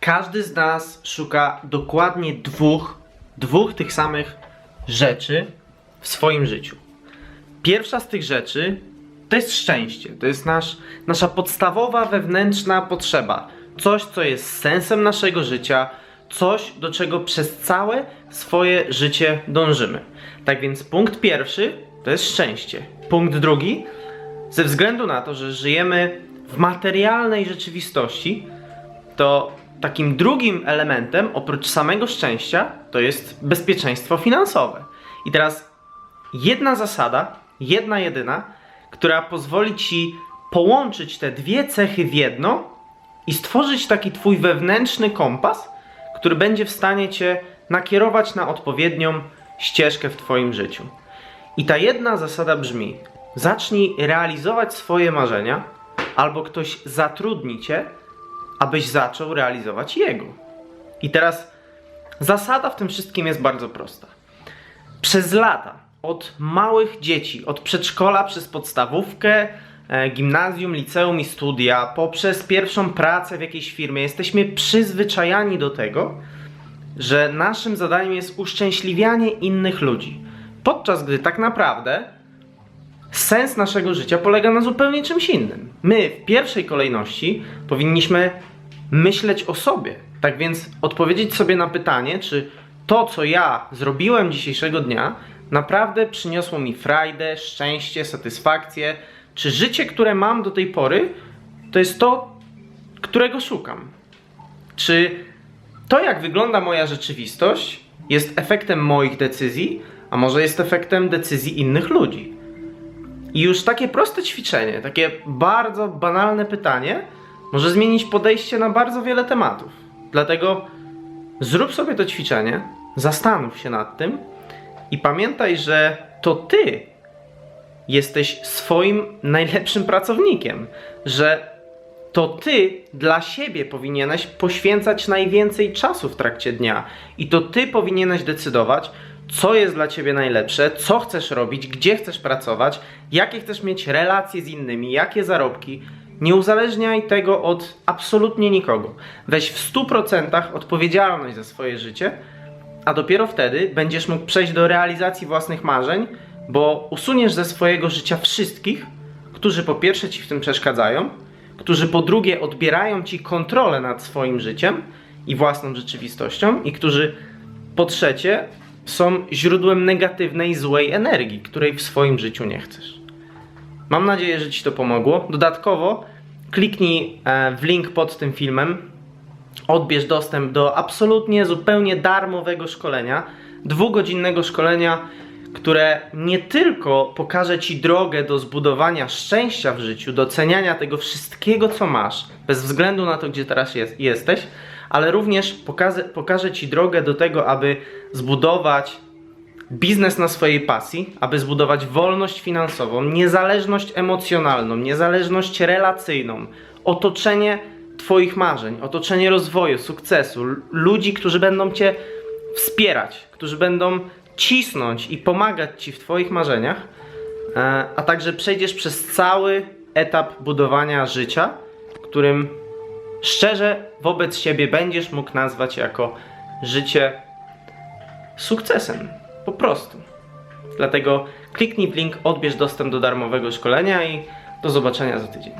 Każdy z nas szuka dokładnie dwóch, dwóch tych samych rzeczy w swoim życiu. Pierwsza z tych rzeczy to jest szczęście. To jest nasz, nasza podstawowa wewnętrzna potrzeba. Coś, co jest sensem naszego życia, coś, do czego przez całe swoje życie dążymy. Tak więc punkt pierwszy to jest szczęście. Punkt drugi, ze względu na to, że żyjemy w materialnej rzeczywistości, to takim drugim elementem, oprócz samego szczęścia, to jest bezpieczeństwo finansowe. I teraz jedna zasada, jedna jedyna, która pozwoli ci połączyć te dwie cechy w jedno i stworzyć taki twój wewnętrzny kompas, który będzie w stanie cię nakierować na odpowiednią ścieżkę w twoim życiu. I ta jedna zasada brzmi: zacznij realizować swoje marzenia, albo ktoś zatrudni cię, abyś zaczął realizować jego. I teraz zasada w tym wszystkim jest bardzo prosta. Przez lata, od małych dzieci, od przedszkola przez podstawówkę, e, gimnazjum, liceum i studia, poprzez pierwszą pracę w jakiejś firmie, jesteśmy przyzwyczajani do tego, że naszym zadaniem jest uszczęśliwianie innych ludzi. Podczas gdy tak naprawdę sens naszego życia polega na zupełnie czymś innym. My w pierwszej kolejności powinniśmy myśleć o sobie. Tak więc odpowiedzieć sobie na pytanie, czy to, co ja zrobiłem dzisiejszego dnia, naprawdę przyniosło mi frajdę, szczęście, satysfakcję, czy życie, które mam do tej pory, to jest to, którego szukam. Czy to, jak wygląda moja rzeczywistość, jest efektem moich decyzji, a może jest efektem decyzji innych ludzi? I już takie proste ćwiczenie, takie bardzo banalne pytanie może zmienić podejście na bardzo wiele tematów. Dlatego zrób sobie to ćwiczenie, zastanów się nad tym i pamiętaj, że to ty jesteś swoim najlepszym pracownikiem, że to ty dla siebie powinieneś poświęcać najwięcej czasu w trakcie dnia i to ty powinieneś decydować, co jest dla ciebie najlepsze, co chcesz robić, gdzie chcesz pracować, jakie chcesz mieć relacje z innymi, jakie zarobki. Nie uzależniaj tego od absolutnie nikogo. Weź w 100% odpowiedzialność za swoje życie, a dopiero wtedy będziesz mógł przejść do realizacji własnych marzeń, bo usuniesz ze swojego życia wszystkich, którzy po pierwsze ci w tym przeszkadzają, którzy po drugie odbierają ci kontrolę nad swoim życiem i własną rzeczywistością, i którzy po trzecie są źródłem negatywnej, złej energii, której w swoim życiu nie chcesz. Mam nadzieję, że Ci to pomogło. Dodatkowo kliknij e, w link pod tym filmem, odbierz dostęp do absolutnie zupełnie darmowego szkolenia, dwugodzinnego szkolenia, które nie tylko pokaże Ci drogę do zbudowania szczęścia w życiu, doceniania tego wszystkiego, co masz, bez względu na to, gdzie teraz jest, jesteś, ale również pokaże, pokaże Ci drogę do tego, aby zbudować biznes na swojej pasji, aby zbudować wolność finansową, niezależność emocjonalną, niezależność relacyjną, otoczenie Twoich marzeń, otoczenie rozwoju, sukcesu, ludzi, którzy będą Cię wspierać, którzy będą cisnąć i pomagać Ci w Twoich marzeniach, e, a także przejdziesz przez cały etap budowania życia, którym szczerze wobec siebie będziesz mógł nazwać jako życie sukcesem. Po prostu. Dlatego kliknij w link, odbierz dostęp do darmowego szkolenia i do zobaczenia za tydzień.